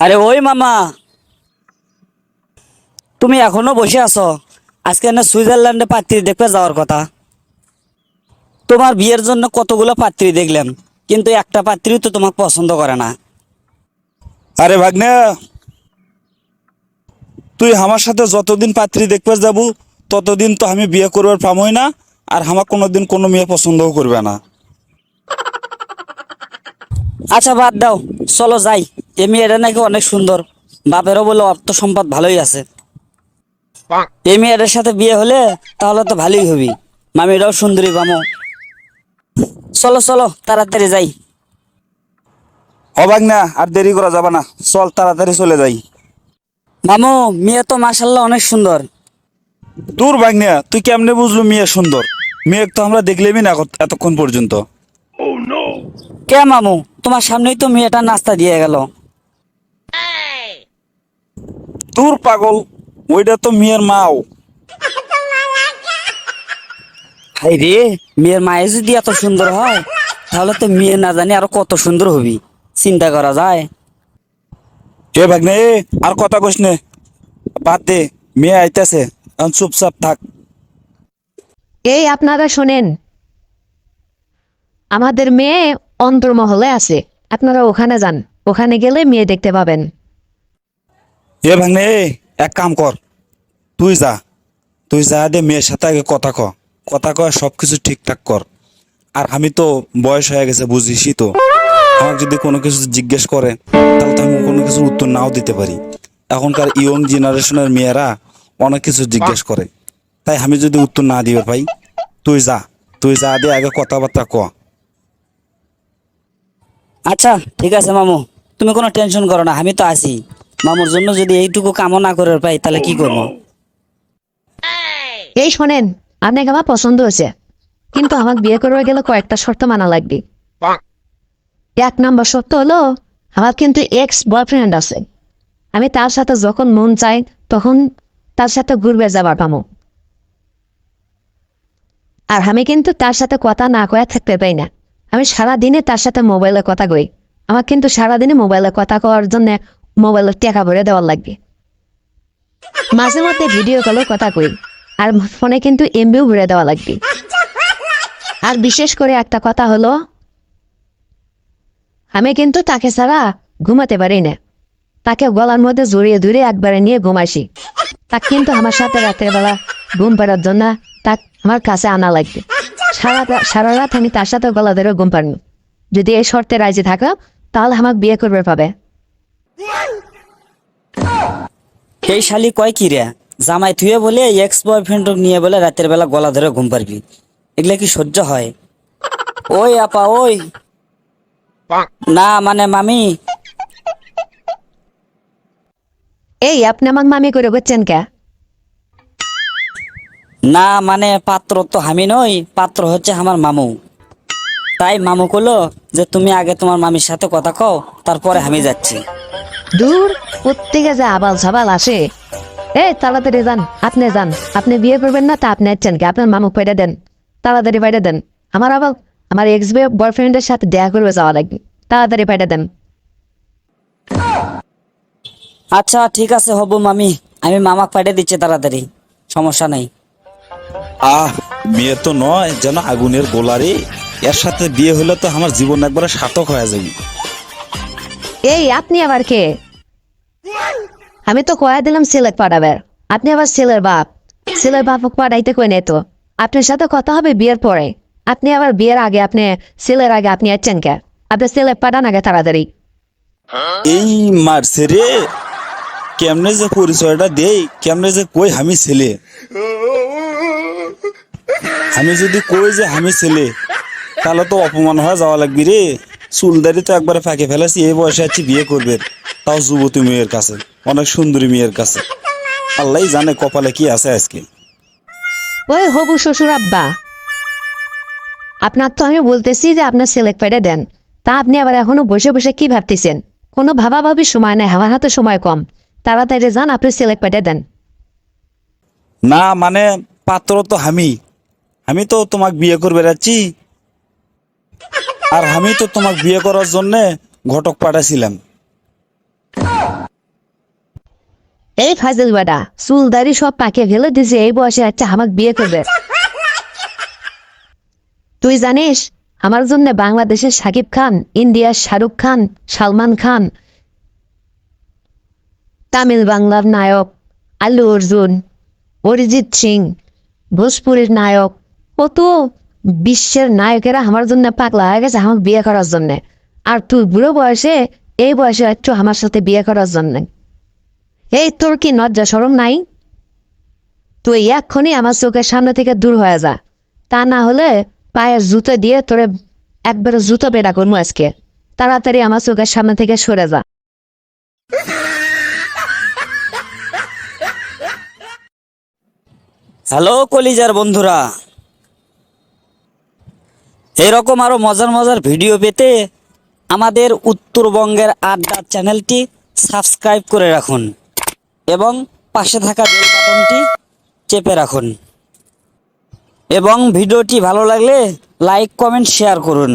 আরে ওই মামা। তুমি এখনও বসে আছো? আজকে না সুইজারল্যান্ডে পাত্রী দেখতে যাওয়ার কথা। তোমার বিয়ের জন্য কতগুলো পাত্রী দেখলাম কিন্তু একটা পাত্রী তো তোমাকে পছন্দ করে না। আরে ভাগ্নে তুই আমার সাথে যতদিন পাত্রী দেখতে যাব ততদিন তো আমি বিয়ে করবার পামই না আর আমার কোনোদিন কোনো মেয়ে পছন্দও করবে না। আচ্ছা বাদ দাও। চলো যাই। এ মেয়েটা নাকি অনেক সুন্দর। বাপেরও বলে অর্থ সম্পদ ভালোই আছে। এই মেয়েটার সাথে বিয়ে হলে তাহলে তো ভালোই হবি। মামিটাও সুন্দরী পামো চলো চলো তাড়াতাড়ি যাই। ও ভাগ্না আর দেরি করা যাবে না। চল তাড়াতাড়ি চলে যাই। মামু মেয়ে তো মাসাল্লাহ অনেক সুন্দর। দূর ভাগ্না তুই কেমনে বুঝলু মেয়ে সুন্দর? মেয়ে তো আমরা দেখলেমই না এত- এতক্ষণ পর্যন্ত। কে মামু? তোমার সামনেই তো মেয়েটা নাস্তা দিয়ে গেল। দূর পাগল ওইটা তো মেয়ের মাও। হাই রে মেয়ের মায়ে যদি এত সুন্দর হয় তাহলে তো মেয়ে না জানি আরও কত সুন্দর হবি। চিন্তা করা যায়। এ ভাগ্নে আর কথা কইস নে। বাদ দে মেয়ে আইতাছে এখন চুপচাপ থাক। এই আপনারা শোনেন। আমাদের মেয়ে অন্তর্মহলে আছে। আপনারা ওখানে যান ওখানে গেলে মেয়ে দেখতে পাবেন। এ ভাগ্নে এ, এক কাম কর তুই যা তুই যা দে মেয়ের সাথে আগে কথা ক। কথা কয় সব কিছু ঠিকঠাক কর। আর আমি তো বয়স হয়ে গেছে বুঝিসই তো। আমাকে যদি কোনো কিছু জিজ্ঞেস করে তাহলে তো আমি কোনো কিছুর উত্তর নাও দিতে পারি। এখনকার ইয়ং জেনারেশনের মেয়েরা অনেক কিছু জিজ্ঞেস করে। তাই আমি যদি উত্তর না দিবে ভাই তুই যা তুই যা দে আগে কথাবার্তা ক। আচ্ছা ঠিক আছে মামু। তুমি কোনো টেনশন করো না আমি তো আছি। মামুর জন্য যদি এইটুকু কামও না করে পাই, তাহলে কি করব? এই শোনেন, আপনাকে আমার পছন্দ হয়েছে। কিন্তু আমাকে বিয়ে করবে গেলে কয়েকটা শর্ত মানা লাগবে। এক নম্বর শর্ত হলো, আমার কিন্তু এক্স বয়ফ্রেন্ড আছে। আমি তার সাথে যখন মন চাই, তখন তার সাথে ঘুরবে যাবার পামো আর আমি কিন্তু তার সাথে কথা না কয়ে থাকতে পাই না। আমি সারা দিনে তার সাথে মোবাইলে কথা কই। আমার কিন্তু সারাদিনে মোবাইলে কথা কওয়ার জন্য মোবাইলের টাকা ভরে দেওয়ার লাগবে। মাঝে মধ্যে ভিডিও কলেও কথা কই আর ফোনে কিন্তু এমবিও ভরে দেওয়া লাগবে। আর বিশেষ করে একটা কথা হলো, আমি কিন্তু তাকে ছাড়া ঘুমাতে পারি না? তাকে গলার মধ্যে জড়িয়ে ধরে একবারে নিয়ে ঘুমাইছি। তাকে কিন্তু আমার সাথে রাতের বেলা ঘুম পাড়ার জন্য তাক আমার কাছে আনা লাগবে। সারা রাত আমি তার সাথে গলা ধরে ঘুম পারব যদি এই শর্তে রাজি থাকা, তাহলে আমাকে বিয়ে করবে পাবে। এই শালি কয় কি রে? জামাই থুয়ে বলে এক্স বয়ফ্রেন্ড নিয়ে বলে রাতের বেলা গলা ধরে ঘুম পারবি এগুলা কি সহ্য হয়? ওই আপা ওই। না মানে মামি। এই আপনি আমাকে মামি করে করছেন কে? না মানে পাত্র তো আমি নই পাত্র হচ্ছে আমার মামু। তাই মামু কলো যে তুমি আগে তোমার মামির সাথে কথা কও তারপরে আমি যাচ্ছি। দূর প্রত্যেকে যে আবাল সাবাল আসে। এ তাড়াতাড়ি যান আপনি যান। আপনি বিয়ে করবেন না তা আপনি আছেন কি? আপনার মামুক পাইটা দেন। তাড়াতাড়ি পাইটা দেন। আমার আবার আমার এক্স বয়ফ্রেন্ডের সাথে দেখা করবে যাওয়া লাগবে। তাড়াতাড়ি পাইটা দেন। আচ্ছা ঠিক আছে হবু মামি। আমি মামাক পাঠিয়ে দিচ্ছি তাড়াতাড়ি। সমস্যা নাই। আহ মেয়ে তো নয় যেন আগুনের গোলারে। এর সাথে বিয়ে হলে তো আমার জীবন একবারে সার্থক হয়ে যাবে। এই, আপনি আবার কে? আমি তো কয়া দিলাম সিলেট পাঠাবের আপনি আবার ছেলের বাপ। ছেলের বাপক পাঠাইতে কই নাই তো। আপনার সাথে কথা হবে বিয়ের পরে। আপনি আবার বিয়ের আগে আপনি ছেলের আগে আপনি আছেন কে? আপনি ছেলে পাঠান আগে তাড়াতাড়ি। এই মারছে রে। কেমনে যে পরিচয়টা দেই, কেমনে যে কই আমি ছেলে। আমি যদি কই যে আমি ছেলে, তাহলে তো অপমান হয়ে যাওয়া লাগবি রে। চুলদারি তো একবারে ফাঁকে ফেলেছি এই বয়সে আছি বিয়ে করবে তাও যুবতী মেয়ের কাছে অনেক সুন্দরী মেয়ের কাছে। আল্লাহ জানে কপালে কি আছে আজকে। ওই হবু শ্বশুর আব্বা আপনার তো আমি বলতেছি যে আপনার সিলেক্ট পেটে দেন। তা আপনি আবার এখনও বসে বসে কি ভাবতেছেন? কোনো ভাবা ভাবি সময় নাই আমার হাতে সময় কম। তাড়াতাড়ি যান আপনি সিলেক্ট পেটে দেন। না মানে পাত্র তো আমি। আমি তো তোমাকে বিয়ে করবে যাচ্ছি আর আমি তো তোমাকে বিয়ে করার জন্য ঘটক পাঠাছিলাম এই ফাজিল বেটা চুল দাড়ি সব পাকে ফেলে দিছে, এই বয়সে আচ্ছা আমাকে বিয়ে করবে। তুই জানিস, আমার জন্য বাংলাদেশের সাকিব খান, ইন্ডিয়ার শাহরুখ খান, সালমান খান, তামিল বাংলার নায়ক আল্লু অর্জুন, অরিজিৎ সিং, ভোজপুরের নায়ক, কত বিশ্বের নায়কেরা আমার জন্য পাগলা হয়ে গেছে আমাকে বিয়ে করার জন্য। আর তুই বুড়ো বয়সে, এই বয়সে একটু আমার সাথে বিয়ে করার জন্য। এই তোর কি লজ্জা সরম নাই? তুই এক্ষুনি আমার চোখের সামনে থেকে দূর হয়ে যা। তা না হলে পায়ের জুতো দিয়ে তোরে একবারে জুতো বেড়া করব আজকে। তাড়াতাড়ি আমার চোখের সামনে থেকে সরে যা। হ্যালো কলিজার বন্ধুরা এরকম আরও মজার মজার ভিডিও পেতে আমাদের উত্তরবঙ্গের আড্ডা চ্যানেলটি সাবস্ক্রাইব করে রাখুন এবং পাশে থাকা বেল বাটনটি চেপে রাখুন। এবং ভিডিওটি ভালো লাগলে লাইক, কমেন্ট, শেয়ার করুন।